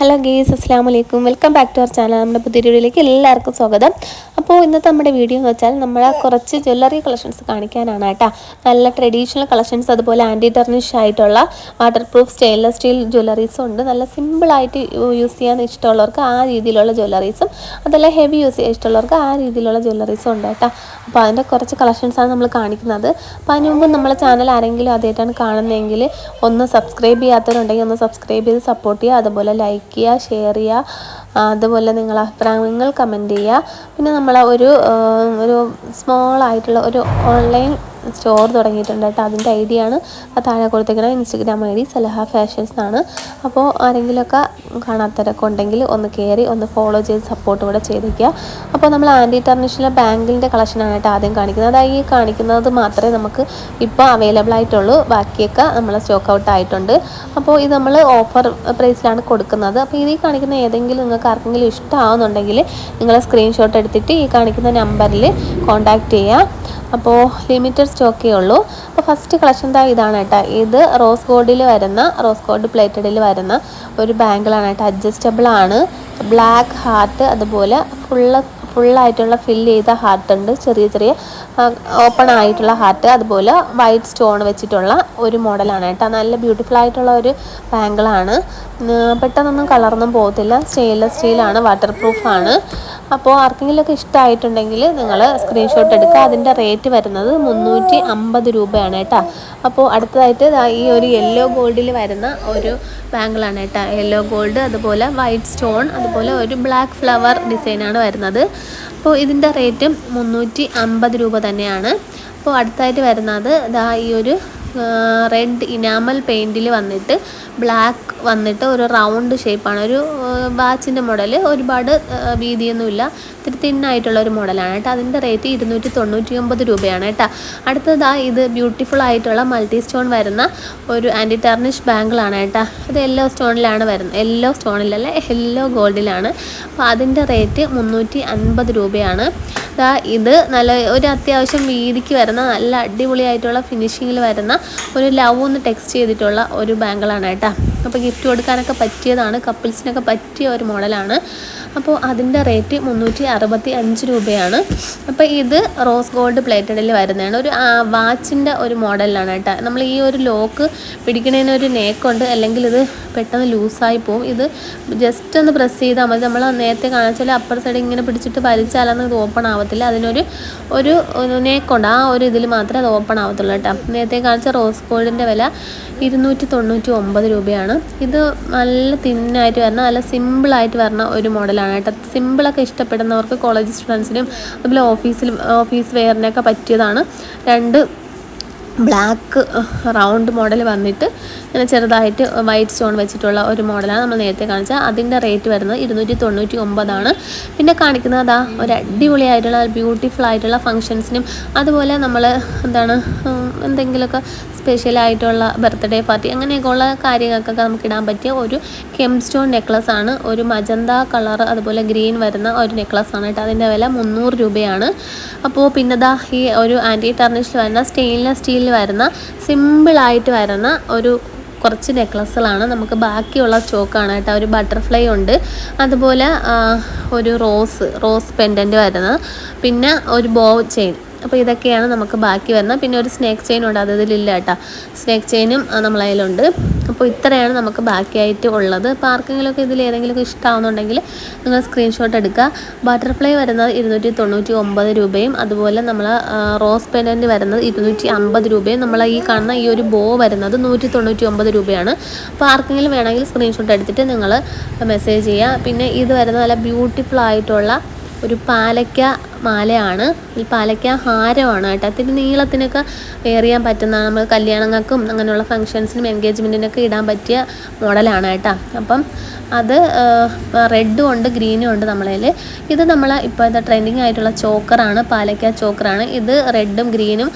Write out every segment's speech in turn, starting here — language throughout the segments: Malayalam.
ഹലോ ഗേസ് അസ്സാം വലൈക്കും welcome back to our channel നമ്മുടെ പുതിയ വീഡിയോയിലേക്ക് എല്ലാവർക്കും സ്വാഗതം. അപ്പോൾ ഇന്നത്തെ നമ്മുടെ വീഡിയോ എന്ന് വെച്ചാൽ നമ്മൾ കുറച്ച് ജ്വല്ലറി കളക്ഷൻസ് കാണിക്കാനാണ് കേട്ടോ. നല്ല ട്രഡീഷണൽ കളക്ഷൻസ് അതുപോലെ ആന്റി ടെർണിഷ് ആയിട്ടുള്ള വാട്ടർ പ്രൂഫ് സ്റ്റെയിൻലെസ് സ്റ്റീൽ ജ്വല്ലറീസും ഉണ്ട്. നല്ല സിമ്പിളായിട്ട് യൂസ് ചെയ്യാൻ ഇഷ്ടമുള്ളവർക്ക് ആ രീതിയിലുള്ള ജ്വല്ലറീസും അതല്ല ഹെവി യൂസ് ചെയ്യാൻ ഇഷ്ടമുള്ളവർക്ക് ആ രീതിയിലുള്ള ജ്വല്ലറീസും ഉണ്ട് കേട്ടോ. അപ്പോൾ അതിന്റെ കുറച്ച് കളക്ഷൻസാണ് നമ്മൾ കാണിക്കുന്നത്. അപ്പോൾ അതിന് മുമ്പ് നമ്മളെ ചാനൽ ആരെങ്കിലും ആദ്യമായിട്ടാണ് കാണുന്നതെങ്കിൽ ഒന്ന് സബ്സ്ക്രൈബ് ചെയ്യാത്തവരുണ്ടെങ്കിൽ ഒന്ന് സബ്സ്ക്രൈബ് ചെയ്ത് സപ്പോർട്ട് ചെയ്യുക. അതുപോലെ ലൈക്ക് ചെയ്യുക ഷെയർ ചെയ്യുക. അതുപോലെ നിങ്ങൾ അഭിപ്രായങ്ങൾ കമന്റ് ചെയ്യുക. പിന്നെ നമ്മൾ ഒരു ഒരു സ്മോൾ ആയിട്ടുള്ള ഒരു ഓൺലൈൻ സ്റ്റോർ തുടങ്ങിയിട്ടുണ്ട് കേട്ടോ. അതിന്റെ ഐഡിയ ആണ്. ആ താഴെ കൊടുത്തേക്കുന്ന Instagram I D Salaha fashions എന്നാണ് അപ്പോൾ ആരെങ്കിലുമൊക്കെ കാണാത്തവരൊക്കെ ഉണ്ടെങ്കിൽ ഒന്ന് കയറി ഒന്ന് ഫോളോ ചെയ്ത് സപ്പോർട്ട് കൂടെ ചെയ്തേക്കുക. അപ്പോൾ നമ്മൾ ആന്റി ടർണിഷിലെ ബാങ്കിന്റെ കളക്ഷനാണ് കേട്ടോ ആദ്യം കാണിക്കുന്നത്. അതായത് ഈ കാണിക്കുന്നത് മാത്രമേ നമുക്ക് ഇപ്പോൾ അവൈലബിൾ ആയിട്ടുള്ളൂ. ബാക്കിയൊക്കെ നമ്മൾ സ്റ്റോക്ക് ഔട്ട് ആയിട്ടുണ്ട്. അപ്പോൾ ഇത് നമ്മൾ ഓഫർ പ്രൈസിലാണ് കൊടുക്കുന്നത്. അപ്പോൾ ഇതീ കാണിക്കുന്ന ഏതെങ്കിലും നിങ്ങൾക്ക് ആർക്കെങ്കിലും ഇഷ്ടമാവുന്നുണ്ടെങ്കിൽ നിങ്ങൾ സ്ക്രീൻഷോട്ട് എടുത്തിട്ട് ഈ കാണിക്കുന്ന നമ്പറിൽ കോൺടാക്റ്റ് ചെയ്യുക. അപ്പോൾ ലിമിറ്റഡ് സ്റ്റോക്കേ ഉള്ളൂ. അപ്പോൾ ഫസ്റ്റ് കളക്ഷൻ താ ഇതാണ് കേട്ടോ. ഇത് റോസ് ഗോൾഡിൽ വരുന്ന റോസ് ഗോൾഡ് പ്ലേറ്റഡിൽ വരുന്ന ഒരു ബാങ്കിളാണ് കേട്ടോ. അഡ്ജസ്റ്റബിൾ ആണ്. ബ്ലാക്ക് ഹാർട്ട് അതുപോലെ ഫുള്ള് ഫുള്ളായിട്ടുള്ള ഫില്ല് ചെയ്ത ഹാർട്ട് ഉണ്ട്. ചെറിയ ചെറിയ ഓപ്പൺ ആയിട്ടുള്ള ഹാർട്ട് അതുപോലെ വൈറ്റ് സ്റ്റോൺ വെച്ചിട്ടുള്ള ഒരു മോഡലാണ് കേട്ടോ. നല്ല ബ്യൂട്ടിഫുൾ ആയിട്ടുള്ള ഒരു ബാങ്കിളാണ് പെട്ടെന്നൊന്നും കളർന്നും പോകത്തില്ല. സ്റ്റെയിൻലെസ് സ്റ്റീലാണ് വാട്ടർ പ്രൂഫാണ് അപ്പോൾ ആർക്കെങ്കിലുമൊക്കെ ഇഷ്ടമായിട്ടുണ്ടെങ്കിൽ നിങ്ങൾ സ്ക്രീൻഷോട്ട് എടുക്കുക. അതിന്റെ റേറ്റ് വരുന്നത് മുന്നൂറ്റി അമ്പത് രൂപയാണ് കേട്ടോ. അപ്പോൾ അടുത്തതായിട്ട് ഈ ഒരു യെല്ലോ ഗോൾഡിൽ വരുന്ന ഒരു ബാങ്കിളാണ് കേട്ടോ. യെല്ലോ ഗോൾഡ് അതുപോലെ വൈറ്റ് സ്റ്റോൺ അതുപോലെ ഒരു ബ്ലാക്ക് ഫ്ലവർ ഡിസൈനാണ് വരുന്നത്. അപ്പോൾ ഇതിന്റെ റേറ്റ് മുന്നൂറ്റി അമ്പത് രൂപ തന്നെയാണ്. അപ്പോൾ അടുത്തായിട്ട് വരുന്നത് ഇതാ ഈ ഒരു റെഡ് ഇനാമൽ പെയിന്റിൽ വന്നിട്ട് ബ്ലാക്ക് വന്നിട്ട് ഒരു റൗണ്ട് ഷേപ്പാണ് ഒരു വാച്ചിന്റെ മോഡൽ ഒരുപാട് വീതിയൊന്നുമില്ല. ഇത്തിരി തിന്നായിട്ടുള്ള ഒരു മോഡലാണ് കേട്ടോ. അതിന്റെ റേറ്റ് ഇരുന്നൂറ്റി തൊണ്ണൂറ്റി ഒമ്പത് രൂപയാണ് കേട്ടോ. അടുത്തതാ ഇത് ബ്യൂട്ടിഫുൾ ആയിട്ടുള്ള മൾട്ടി സ്റ്റോൺ വരുന്ന ഒരു ആന്റി ടെർണിഷ് ബാങ്കിളാണ് കേട്ടോ. ഇത് യെല്ലോ സ്റ്റോണിലാണ് വരുന്നത് യെല്ലോ സ്റ്റോണിലല്ല യെല്ലോ ഗോൾഡിലാണ് അപ്പോൾ അതിന്റെ റേറ്റ് മുന്നൂറ്റി അൻപത് രൂപയാണ്. ദാ ഇത് നല്ല ഒരു അത്യാവശ്യം വീതിക്ക് വരുന്ന നല്ല അടിപൊളിയായിട്ടുള്ള ഫിനിഷിങ്ങിൽ വരുന്ന ഒരു ലവ് ഒന്ന് ടെക്സ്റ്റ് ചെയ്തിട്ടുള്ള ഒരു ബാങ്കിളാണ് കേട്ടോ. അപ്പോൾ ഗിഫ്റ്റ് കൊടുക്കാനൊക്കെ പറ്റിയതാണ്. കപ്പിൾസിനൊക്കെ പറ്റിയ ഒരു മോഡലാണ് അപ്പോൾ അതിന്റെ റേറ്റ് മുന്നൂറ്റി അറുപത്തി അഞ്ച് രൂപയാണ്. അപ്പോൾ ഇത് റോസ് ഗോൾഡ് പ്ലേറ്റഡിൽ വരുന്നതാണ്. ഒരു വാച്ചിന്റെ ഒരു മോഡലാണ് കേട്ടോ. നമ്മൾ ഈ ഒരു ലോക്ക് പിടിക്കുന്നതിന് ഒരു നേക്കുണ്ട്. അല്ലെങ്കിൽ ഇത് പെട്ടെന്ന് ലൂസായി പോവും. ഇത് ജസ്റ്റ് ഒന്ന് പ്രസ് ചെയ്താൽ മതി. നമ്മൾ നേരത്തെ കാണിച്ചാൽ അപ്പർ സൈഡ് ഇങ്ങനെ പിടിച്ചിട്ട് വലിച്ചാലൊന്നും ഇത് ഓപ്പൺ ആവത്തില്ല. അതിനൊരു ഒരു നേക്കുണ്ട്. ആ ഒരു ഇതിൽ മാത്രമേ അത് ഓപ്പൺ ആവത്തുള്ളൂ കേട്ടോ. നേരത്തെ കാണിച്ച റോസ് ഗോൾഡിന്റെ വില ഇരുന്നൂറ്റി തൊണ്ണൂറ്റി ഒമ്പത് രൂപയാണ്. ഇത് നല്ല തിന്നായിട്ട് വരണം നല്ല സിമ്പിളായിട്ട് വരണ ഒരു മോഡലാണ് കേട്ടോ. സിമ്പിളൊക്കെ ഇഷ്ടപ്പെടുന്നവർക്ക് കോളേജ് സ്റ്റുഡൻസിനും അതുപോലെ ഓഫീസിൽ ഓഫീസ് വെയറിനൊക്കെ പറ്റിയതാണ്. രണ്ട് ബ്ലാക്ക് റൗണ്ട് മോഡൽ വന്നിട്ട് ഇങ്ങനെ ചെറുതായിട്ട് വൈറ്റ് സ്റ്റോൺ വെച്ചിട്ടുള്ള ഒരു മോഡലാണ് നമ്മൾ നേരത്തെ കാണിച്ചത്. അതിന്റെ റേറ്റ് വരുന്നത് ഇരുന്നൂറ്റി തൊണ്ണൂറ്റി ഒമ്പതാണ് പിന്നെ കാണിക്കുന്നത് അതാ ഒരു അടിപൊളിയായിട്ടുള്ള ബ്യൂട്ടിഫുൾ ആയിട്ടുള്ള ഫങ്ഷൻസിനും അതുപോലെ നമ്മൾ എന്താണ് എന്തെങ്കിലുമൊക്കെ സ്പെഷ്യലായിട്ടുള്ള ബർത്ത്ഡേ പാർട്ടി അങ്ങനെയൊക്കെ ഉള്ള കാര്യങ്ങൾക്കൊക്കെ നമുക്ക് ഇടാൻ പറ്റിയ ഒരു കെം സ്റ്റോൺ നെക്ലസ് ആണ്. ഒരു മജന്ത കളർ അതുപോലെ ഗ്രീൻ വരുന്ന ഒരു നെക്ലസ് ആണ് കേട്ടോ. അതിന്റെ വില മുന്നൂറ് രൂപയാണ്. അപ്പോൾ പിന്നെ ദാ ഈ ഒരു ആന്റി ടർണിഷിൽ വരുന്ന സ്റ്റെയിൻലെസ് സ്റ്റീലിൽ വരുന്ന സിമ്പിളായിട്ട് വരുന്ന ഒരു കുറച്ച് നെക്ലസ്സുകളാണ് നമുക്ക് ബാക്കിയുള്ള സ്റ്റോക്കാണ് കേട്ടോ. ഒരു ബട്ടർഫ്ലൈ ഉണ്ട്. അതുപോലെ ഒരു റോസ് റോസ് പെൻഡന്റ് വരുന്നത് പിന്നെ ഒരു ബോ ചെയിൻ അപ്പോൾ ഇതൊക്കെയാണ് നമുക്ക് ബാക്കി വരുന്നത്. പിന്നെ ഒരു സ്നേക്ക് ചെയിൻ ഉണ്ട്. അത് ഇതിലില്ല കേട്ടോ. സ്നേക്ക് ചെയിനും നമ്മളതിലുണ്ട് അപ്പോൾ ഇത്രയാണ് നമുക്ക് ബാക്കിയായിട്ട് ഉള്ളത്. അപ്പോൾ ആർക്കെങ്കിലുമൊക്കെ ഇതിൽ ഏതെങ്കിലുമൊക്കെ ഇഷ്ടമാവുന്നുണ്ടെങ്കിൽ നിങ്ങൾ സ്ക്രീൻഷോട്ട് എടുക്കുക. ബട്ടർഫ്ലൈ വരുന്നത് ഇരുന്നൂറ്റി തൊണ്ണൂറ്റി ഒമ്പത് രൂപയും അതുപോലെ നമ്മൾ റോസ് പെൻഡന്റ് വരുന്നത് ഇരുന്നൂറ്റി അമ്പത് രൂപയും നമ്മൾ ഈ കാണുന്ന ഈ ഒരു ബോ വരുന്നത് നൂറ്റി തൊണ്ണൂറ്റി ഒമ്പത് രൂപയാണ്. അപ്പോൾ ആർക്കെങ്കിലും വേണമെങ്കിൽ സ്ക്രീൻഷോട്ട് എടുത്തിട്ട് നിങ്ങൾ മെസ്സേജ് ചെയ്യുക. പിന്നെ ഇത് വരുന്നത് നല്ല ബ്യൂട്ടിഫുൾ ആയിട്ടുള്ള ഒരു പാലയ്ക്ക മാലയാണ്. ഈ പാലയ്ക്ക ഹാരമാണ് കേട്ടോ. അതിന് നീളത്തിനൊക്കെ വെയർ ചെയ്യാൻ പറ്റുന്നതാണ് നമ്മൾ കല്യാണങ്ങൾക്കും അങ്ങനെയുള്ള ഫംഗ്ഷൻസിനും എൻഗേജ്മെന്റിനൊക്കെ ഇടാൻ പറ്റിയ മോഡലാണ് കേട്ടോ. അപ്പം അത് റെഡും ഉണ്ട് ഗ്രീനും ഉണ്ട് നമ്മളതിൽ ഇത് നമ്മൾ ഇപ്പോഴത്തെ ട്രെൻഡിങ് ആയിട്ടുള്ള ചോക്കറാണ് പാലയ്ക്ക ചോക്കറാണ്. ഇത് റെഡും ഗ്രീനും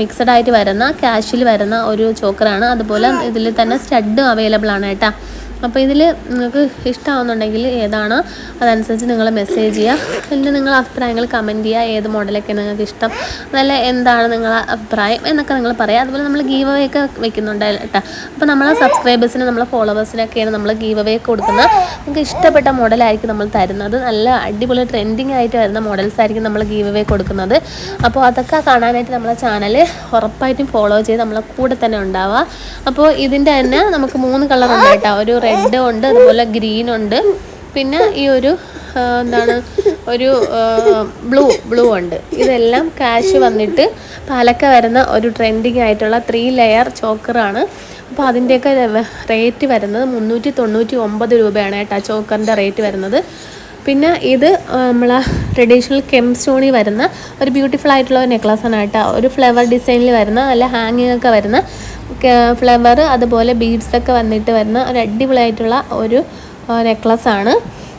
മിക്സഡ് ആയിട്ട് വരുന്ന ക്യാഷിൽ വരുന്ന ഒരു ചോക്കറാണ്. അതുപോലെ ഇതിൽ തന്നെ സ്റ്റഡും അവൈലബിൾ ആണ് കേട്ടോ. അപ്പോൾ ഇതിൽ നിങ്ങൾക്ക് ഇഷ്ടമാവുന്നുണ്ടെങ്കിൽ ഏതാണോ? അതനുസരിച്ച് നിങ്ങൾ മെസ്സേജ് ചെയ്യുക പിന്നെ നിങ്ങൾ അഭിപ്രായങ്ങൾ കമന്റ് ചെയ്യുക ഏത് മോഡലൊക്കെ നിങ്ങൾക്ക് ഇഷ്ടം? അതല്ല എന്താണ് നിങ്ങളുടെ അഭിപ്രായം എന്നൊക്കെ നിങ്ങൾ പറയുക അതുപോലെ നമ്മൾ ഗീവ് അവേ ഒക്കെ വെക്കുന്നുണ്ട് കേട്ടോ. അപ്പോൾ നമ്മളെ സബ്സ്ക്രൈബേഴ്സിന് നമ്മളെ ഫോളോവേഴ്സിനൊക്കെയാണ് നമ്മൾ ഗീവ് അവേ കൊടുക്കുന്നത്. നിങ്ങൾക്ക് ഇഷ്ടപ്പെട്ട മോഡലായിരിക്കും നമ്മൾ തരുന്നത്. നല്ല അടിപൊളി ട്രെൻഡിങ് ആയിട്ട് വരുന്ന മോഡൽസ് ആയിരിക്കും നമ്മൾ ഗീവ് അവേ കൊടുക്കുന്നത്. അപ്പോൾ അതൊക്കെ കാണാനായിട്ട് നമ്മളെ ചാനൽ ഉറപ്പായിട്ടും ഫോളോ ചെയ്ത് നമ്മളെ കൂടെ തന്നെ ഉണ്ടാവുക. അപ്പോൾ ഇതിന്റെ തന്നെ നമുക്ക് മൂന്ന് കളർ ഉണ്ട് കേട്ടോ. ഒരു റെഡ് ഉണ്ട് അതുപോലെ ഗ്രീൻ ഉണ്ട്. പിന്നെ ഈ ഒരു എന്താണ് ഒരു ബ്ലൂ ബ്ലൂ ഉണ്ട്. ഇതെല്ലാം കാശ് വന്നിട്ട് പാലക്ക വരുന്ന ഒരു ട്രെൻഡിങ് ആയിട്ടുള്ള ത്രീ ലെയർ ചോക്കറാണ് അപ്പോൾ അതിന്റെയൊക്കെ റേറ്റ് വരുന്നത് മുന്നൂറ്റി തൊണ്ണൂറ്റി ഒമ്പത് രൂപയാണ് കേട്ടോ ചോക്കറിന്റെ റേറ്റ് വരുന്നത്. പിന്നെ ഇത് നമ്മളെ ട്രഡീഷണൽ കെം സ്റ്റോണിൽ വരുന്ന ഒരു ബ്യൂട്ടിഫുൾ ആയിട്ടുള്ള ഒരു നെക്ലസ് ആണ് കേട്ടോ. ഒരു ഫ്ലവർ ഡിസൈനിൽ വരുന്ന നല്ല ഹാങ്ങിങ് ഒക്കെ വരുന്ന ഫ്ലവർ അതുപോലെ ബീഡ്സ് ഒക്കെ വന്നിട്ട് വരുന്ന ഒരു അടിപൊളിയായിട്ടുള്ള ഒരു നെക്ലസ് ആണ്.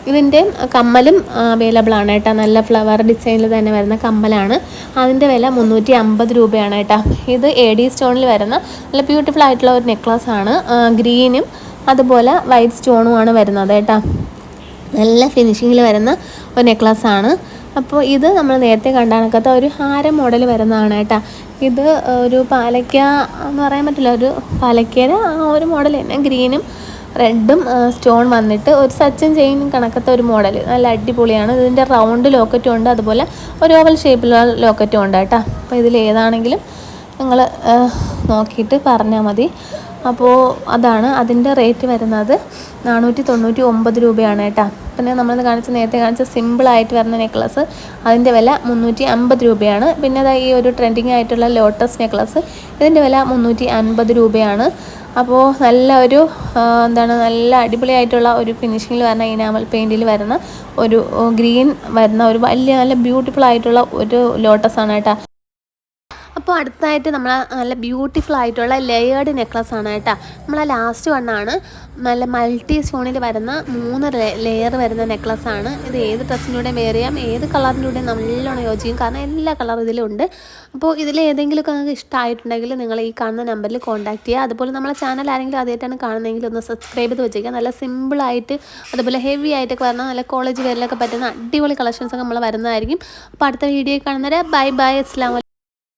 ഇതിന്റെ കമ്മലും അവൈലബിൾ ആണ് കേട്ടോ. നല്ല ഫ്ലവർ ഡിസൈനിൽ തന്നെ വരുന്ന കമ്മലാണ്. അതിന്റെ വില മുന്നൂറ്റി അമ്പത് രൂപയാണ് കേട്ടോ. ഇത് എ ഡി സ്റ്റോണിൽ വരുന്ന നല്ല ബ്യൂട്ടിഫുൾ ആയിട്ടുള്ള ഒരു നെക്ലസ് ആണ്. ഗ്രീനും അതുപോലെ വൈറ്റ് സ്റ്റോണുമാണ് വരുന്നത് കേട്ടോ. നല്ല ഫിനിഷിങ്ങിൽ വരുന്ന ഒരു നെക്ലസ് ആണ്. അപ്പോൾ ഇത് നമ്മൾ നേരത്തെ കണ്ടാണക്കാത്ത ഒരു ഹാരം മോഡൽ വരുന്നതാണ് കേട്ടോ. ഇത് ഒരു പാലക്ക എന്ന് പറയാൻ പറ്റില്ല ഒരു പാലക്കയുടെ ആ ഒരു മോഡൽ തന്നെ. ഗ്രീനും റെഡും സ്റ്റോൺ വന്നിട്ട് ഒരു സച്ചൻ ചെയിൻ കണക്കത്തെ ഒരു മോഡൽ. നല്ല അടിപൊളിയാണ്. ഇതിന്റെ റൗണ്ട് ലോക്കറ്റും ഉണ്ട്. അതുപോലെ ഒരു ഓവൽ ഷേപ്പിലുള്ള ലോക്കറ്റും ഉണ്ട് കേട്ടോ. അപ്പോൾ ഇതിൽ ഏതാണെങ്കിലും നിങ്ങൾ നോക്കിയിട്ട് പറഞ്ഞാൽ മതി. അപ്പോൾ അതാണ് അതിന്റെ റേറ്റ് വരുന്നത്. നാനൂറ്റി തൊണ്ണൂറ്റി ഒമ്പത് രൂപയാണ് കേട്ടോ. പിന്നെ നമ്മൾ കാണിച്ച നേരത്തെ കാണിച്ച സിമ്പിളായിട്ട് വരുന്ന നെക്ലസ് അതിന്റെ വില മുന്നൂറ്റി അമ്പത് രൂപയാണ്. പിന്നെ അതാ ഈ ഒരു ട്രെൻഡിങ് ആയിട്ടുള്ള ലോട്ടസ് നെക്ലസ് ഇതിന്റെ വില മുന്നൂറ്റി അൻപത് രൂപയാണ്. അപ്പോൾ നല്ല ഒരു എന്താണ് നല്ല അടിപൊളിയായിട്ടുള്ള ഒരു ഫിനിഷിങ്ങിൽ വരുന്ന ഇനാമൽ പെയിന്റിൽ വരുന്ന ഒരു ഗ്രീൻ വരുന്ന ഒരു വലിയ നല്ല ബ്യൂട്ടിഫുൾ ആയിട്ടുള്ള ഒരു ലോട്ടസ് ആണ് കേട്ടോ. അപ്പോൾ അടുത്തായിട്ട് നമ്മൾ നല്ല ബ്യൂട്ടിഫുൾ ആയിട്ടുള്ള ലെയേർഡ് നെക്ലസ് ആണ് കേട്ടോ. നമ്മളെ ലാസ്റ്റ് വണ്ണാണ് നല്ല മൾട്ടി സ്റ്റോണിൽ വരുന്ന മൂന്ന് ലെയർ വരുന്ന നെക്ലസ് ആണ്. ഇത് ഏത് ഡ്രസ്സിന്റെ വെയർ ചെയ്യാം. ഏത് കളറിന്റെ നല്ലോണം യോജിക്കും. കാരണം എല്ലാ കളറും ഇതിലുണ്ട് അപ്പോൾ ഇതിൽ ഏതെങ്കിലുമൊക്കെ നിങ്ങൾക്ക് ഇഷ്ടമായിട്ടുണ്ടെങ്കിൽ നിങ്ങൾ ഈ കാണുന്ന നമ്പറിൽ കോൺടാക്ട് ചെയ്യുക. അതുപോലെ നമ്മളെ ചാനൽ ആരെങ്കിലും ആദ്യമായിട്ടാണ് കാണുന്നതെങ്കിൽ ഒന്ന് സബ്സ്ക്രൈബ് ചെയ്ത് വെച്ചേക്കുക. നല്ല സിമ്പിളായിട്ട് അതുപോലെ ഹെവി ആയിട്ടൊക്കെ വരുന്ന നല്ല കോളേജ് വെയറിലൊക്കെ പറ്റുന്ന അടിപൊളി കളക്ഷൻസ് ഒക്കെ നമ്മൾ വരുന്നതായിരിക്കും. അപ്പോൾ അടുത്ത വീഡിയോ കാണുന്നവരെ ബൈ ബൈ അസ്ലാം